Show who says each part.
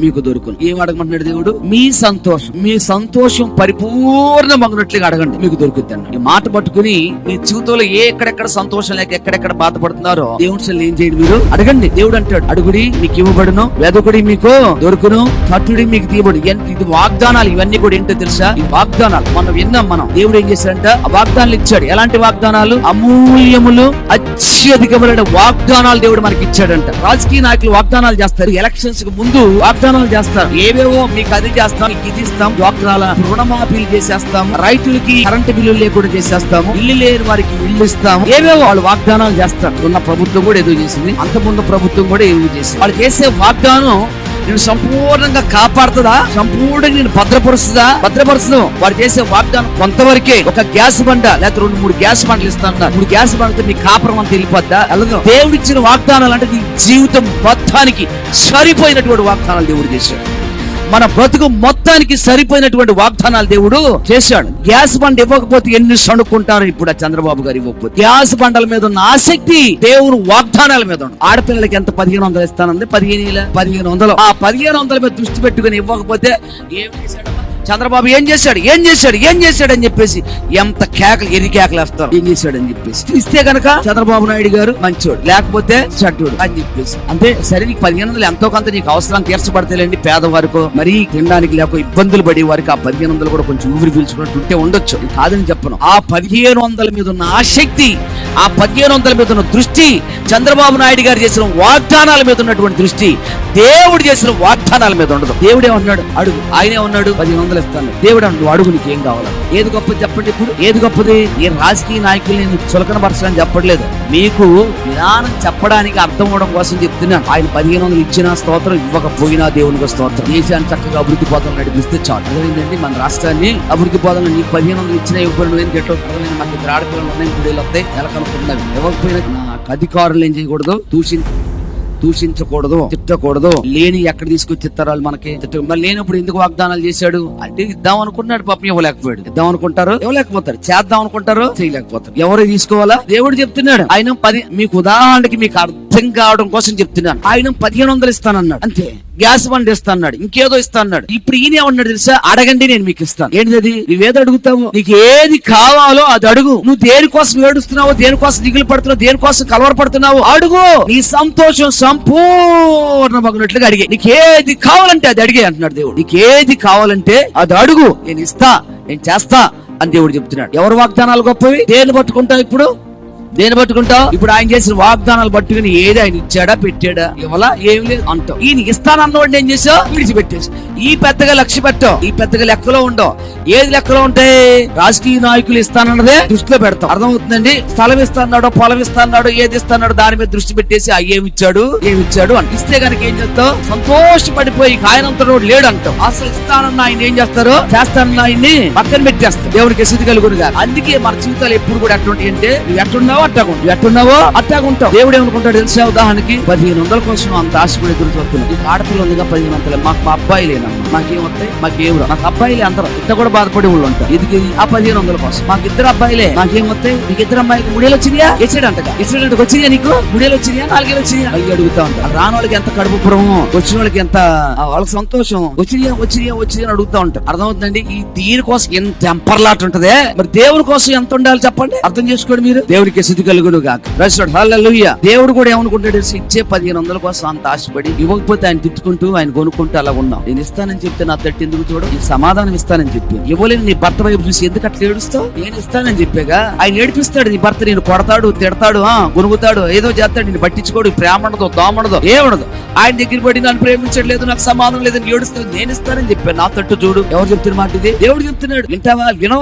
Speaker 1: మీకు దొరుకును. ఏం అడగమంటున్నాడు దేవుడు? మీ సంతోషం. మీ సంతోషం పరిపూర్ణ మగినట్లుగా అడగండి. మీకు దొరుకుద్ది అన్న ఈ మాట పట్టుకుని మీ జీవితంలో ఏ ఎక్కడెక్కడ సంతోషం లేక ఎక్కడెక్కడ బాధపడుతున్నారో దేవుడి సెల్ ఏం చేయండి మీరు? అడగండి. దేవుడు అంటాడు అడుగుడి మీకు ఇవ్వబడును. వెదకుడి మీకు దొరుకును. తట్టుడి మీకు తీయబడు ఇది వాగ్దానాలు. ఇవన్నీ కూడా ఏంటో తెలుసా? ఈ వాగ్దానాలు. మనం విన్నాం మనం. దేవుడు ఏం చేశాడంట? ఆ వాగ్దానాలు ఇచ్చాడు. ఎలాంటి వాగ్దానాలు? అమూల్యములు అత్యధికమైన వాగ్దానాలు దేవుడు మనకి ఇచ్చాడంట రాజకీయ నాయకులు వాగ్దానాలు చేస్తారు. ఎలక్షన్స్కు ముందు వాగ్దానాలు చేస్తారు ఏవేవో మీకు అది చేస్తాం ఇది ఇస్తాం. డ్వాక్రాల రుణమాఫీలు చేసేస్తాం. రైతులకి కరెంటు బిల్లు లేకుండా చేసేస్తాము ఇల్లు లేని వారికి ఇల్లు ఇస్తాము ఏవేవో వాళ్ళు వాగ్దానాలు చేస్తారు. ఉన్న ప్రభుత్వం కూడా ఎదురు చేసింది. అంతకుముందు ముందు ప్రభుత్వం కూడా ఏదో చేసింది. వాళ్ళు చేసే వాగ్దానం నేను సంపూర్ణంగా కాపాడుతుందా? సంపూర్ణంగా నేను భద్రపరుస్తుందా? భద్రపరుచదు వాడు చేసే వాగ్దానం కొంతవరకే. ఒక గ్యాస్ బండ లేకపోతే రెండు మూడు గ్యాస్ బండలు ఇస్తాను మూడు గ్యాస్ బండతో నీ కాపురం అంత వెళ్ళిపోద్దా? వెళ్ళదు. దేవుడిచ్చిన వాగ్దానాలు అంటే నీ జీవితం మొత్తానికి సరిపోయినటువంటి వాగ్దానాలు దేవుడు చేశాడు. మన బ్రతుకు మొత్తానికి సరిపోయినటువంటి వాగ్దానాలు దేవుడు చేశాడు. గ్యాస్ బండ్ ఇవ్వకపోతే ఎన్ని సణుక్కుంటారు ఇప్పుడు చంద్రబాబు గారు ఇవ్వకపోతే గ్యాస్ బండల మీద ఉన్న ఆసక్తి దేవుడు వాగ్దానాల మీద ఉంది. ఆడపిల్లలకి ఎంత పదిహేను వందలు ఇస్తానంది? పదిహేను పదిహేను వందలు. ఆ పదిహేను వందల మీద దృష్టి పెట్టుకుని ఇవ్వకపోతే ఏం చేశాడు చంద్రబాబు ఏం చేశాడు? ఏం చేశాడు? ఏం చేశాడు అని చెప్పేసి ఎంత కేకలు ఎన్ని కేకలు వేస్తారు? ఏం చేశాడు అని చెప్పేసి. ఇస్తే గనక చంద్రబాబు నాయుడు గారు మంచోడు లేకపోతే చెడ్డోడు అని చెప్పేసి. అంటే సరే నీకు పదిహేను వందలు ఎంతో కొంత నీకు అవసరం తీర్చబడతాయండి పేదవారికో మరీ తినడానికి లేక ఇబ్బందులు పడే వారికి ఆ పదిహేను వందలు కూడా కొంచెం ఊపిరి పీల్చుకున్నట్టు ఉంటే ఉండొచ్చు కాదని చెప్పను. ఆ పదిహేను వందల మీద ఉన్న ఆసక్తి ఆ పదిహేను వందల మీద ఉన్న దృష్టి చంద్రబాబు నాయుడు గారు చేసిన వాగ్దానాల మీద ఉన్నటువంటి దృష్టి దేవుడు చేసిన వాగ్దానాల మీద ఉండదు. దేవుడు ఏమన్నాడు అడుగు. ఆయనే ఉన్నాడు? పదిహేను వందలు ఇస్తాను దేవుడు అన్నాడు "నువ్వు అడుగు నీకు ఏం కావాలి? ఏది గొప్పది చెప్పండి ఇప్పుడు. ఏది గొప్పది? ఈ రాజకీయ నాయకుల్ని నేను చులకన చెప్పట్లేదు. మీకు విధానం చెప్పడానికి అర్థం అవడం కోసం చెప్తున్నాను ఆయన పదిహేను వందలు ఇచ్చిన స్తోత్రం ఇవ్వకపోయినా దేవునికి స్తోత్రం. దేశాన్ని చక్కగా అభివృద్ధి పోతాం నడిపిస్తే చాలు. అదేంటంటే మన రాష్ట్రాన్ని అభివృద్ధి పోతం నీకు పదిహేను వందలు ఇచ్చినా ఇవ్వబడి నువ్వేం తిట్టవు మనకి ఇద్దరు ఆడపిల్లలు ఉన్నాయి గుడిలు వస్తాయి నెలకొనుకున్నవి ఇవ్వకపోయినా నాకు అధికారులు ఏం చేయకూడదు? దూషి దూషించకూడదు. పెట్టకూడదు. లేని ఎక్కడ తీసుకొచ్చి ఇస్తారు వాళ్ళు మనకి? మరి లేనప్పుడు ఎందుకు వాగ్దానాలు చేశాడు? అంటే ఇద్దాం అనుకున్నాడు పాపం ఇవ్వలేకపోయాడు. ఇద్దాం అనుకుంటారు ఇవ్వలేకపోతారు. చేద్దాం అనుకుంటారు చేయలేకపోతారు. ఎవరు తీసుకోవాలా? దేవుడు చెప్తున్నాడు. ఆయన పది మీకు ఉదాహరణకి మీకు అర్థం కావడం కోసం చెప్తున్నాను. ఆయన పదిహేను వందలు ఇస్తానన్నాడు. అంతే. గ్యాస్ బండి ఇస్తా అన్నాడు ఇంకేదో ఇస్తా అన్నాడు ఇప్పుడు ఈయన ఏమన్నాడు తెలుసా? అడగండి నేను మీకు ఇస్తాను. ఏంటిది? నువ్వేది అడుగుతావు? నీకు ఏది కావాలో అది అడుగు. నువ్వు దేనికోసం ఏడుస్తున్నావు దేనికోసం దిగులు పడుతున్నావు దేనికోసం కలవరపడుతున్నావు అడుగు. నీ సంతోషం సంపూర్ణమగినట్లుగా అడిగే నీకు ఏది కావాలంటే అది అడిగే అంటున్నాడు దేవుడు. నీకు ఏది కావాలంటే అది అడుగు నేను ఇస్తా నేను చేస్తా అని దేవుడు చెప్తున్నాడు. ఎవరు వాగ్దానాలు గొప్పవి? దేన్ని పట్టుకుంటావు ఇప్పుడు? దేని పట్టుకుంటావు? ఇప్పుడు ఆయన చేసిన వాగ్దానాలు పట్టుకుని ఏది ఆయన ఇచ్చాడా పెట్టాడా? ఇవ్వాలా? ఏం లేదు అంటావు. ఈయన ఇస్తానన్నవాడిని ఏం చేసావు? విడిచిపెట్టేసి. ఈ పెద్దగా లక్ష్య పెట్టావు. ఈ పెద్దగా లెక్కలో ఉండవు. ఏది లెక్కలో ఉంటాయి? రాజకీయ నాయకులు ఇస్తానన్నదే దృష్టిలో పెడతాం. అర్థమవుతుందండి? స్థలం ఇస్తాన్నాడో పొలం ఇస్తాన్నాడో ఏది ఇస్తాన్నాడో దాని మీద దృష్టి పెట్టేసి ఆ ఏమి ఇచ్చాడు ఏమి ఇచ్చాడు అని ఇస్తే కనుక ఏం చేస్తావు? సంతోషపడిపోయి ఆయనంతలో లేడు అంటావు. అసలు ఇస్తానన్న ఆయన ఏం చేస్తారు? చేస్తానన్న ఆయన్ని పక్కన పెట్టేస్తారు. దేవుడికి సిద్ధి కలుగురుగా అందుకే మన జీవితాలు ఎప్పుడు కూడా ఎట్లుంటాయి అంటే నువ్వు ఎట్టున్నావో అట్టాగు నువ్వు ఎట్టున్నావో అట్టాగు ఉంటావు దేవుడు ఏమనుకుంటాడు తెలుసా? ఉదాహరణకి పదిహేను వందల కోసం అంత ఆశపడి ఎదురు చూస్తున్నావు నీకు ఆడపిల్ల ఉందిగా పదిహేను వందలు. మాకు మా అబ్బాయి లేనమ్మా మాకేం వస్తాయి? మాకేం నాకు అబ్బాయిలే అందరూ. ఇంత కూడా బాధపడే వాళ్ళు ఉంటారు. ఇది? ఆ పదిహేను వందల కోసం. మాకు ఇద్దరు అబ్బాయిలే మాకేం వస్తాయి? నీకు ఇద్దరు అమ్మాయికి మూడేళ్ళు వచ్చినాయా? ఇచ్చాడంటగా ఇచ్చాడంట వచ్చినాయా నీకు? మూడేళ్ళు వచ్చినాయా? నాలుగేళ్ళు వచ్చినాయా? అవి అడుగుతా ఉంటారు రాని వాళ్ళకి ఎంత కడుపుపురము వచ్చిన వాళ్ళకి ఎంత వాళ్ళకి సంతోషం. వచ్చినాయా? వచ్చినాయా? వచ్చినాయా అని అడుగుతా ఉంటారు అర్థమవుతుందండి? ఈ దీనికోసం ఎంత ఎంపర్లాట్ ఉంటదే? మరి దేవుని కోసం ఎంత ఉండాలి చెప్పండి? అర్థం చేసుకోండి మీరు. దేవుడికి స్థితి కలుగును గాక. దేవుడు కూడా ఏమనుకుంటాడు ఇచ్చే పదిహేను వందల కోసం అంత ఆశపడి ఇవ్వకపోతే ఆయన తిట్టుకుంటూ ఆయన కొనుక్కుంటూ అలా ఉన్నాం నేను ఇస్తానని చెప్తే నా తట్టి ఎందుకు చూడ? ఈ సమాధానం ఇస్తానని చెప్పి ఇవ్వలేని నీ భర్త వైపు చూసి ఎందుకు అట్లా ఏడుస్తావు? నేను ఇస్తానని చెప్పాగా. ఆయన ఏడిపిస్తాడు నీ భర్త నేను కొడతాడు తిడతాడు ఆ గునుగుతాడు ఏదో చేస్తాడు నేను పట్టించుకోడు ప్రేమ ఉండదు దోమడదు ఏముండదు ఆయన దగ్గర పడి నన్ను ప్రేమించట్లేదు నాకు సమాధానం లేదని ఏడుస్తాడు నేను ఇస్తానని చెప్పాను. నా తట్టు చూడు. ఎవరు చెప్తున్న మాట ఇది? దేవుడు చెప్తున్నాడు. వింటావా? వినో.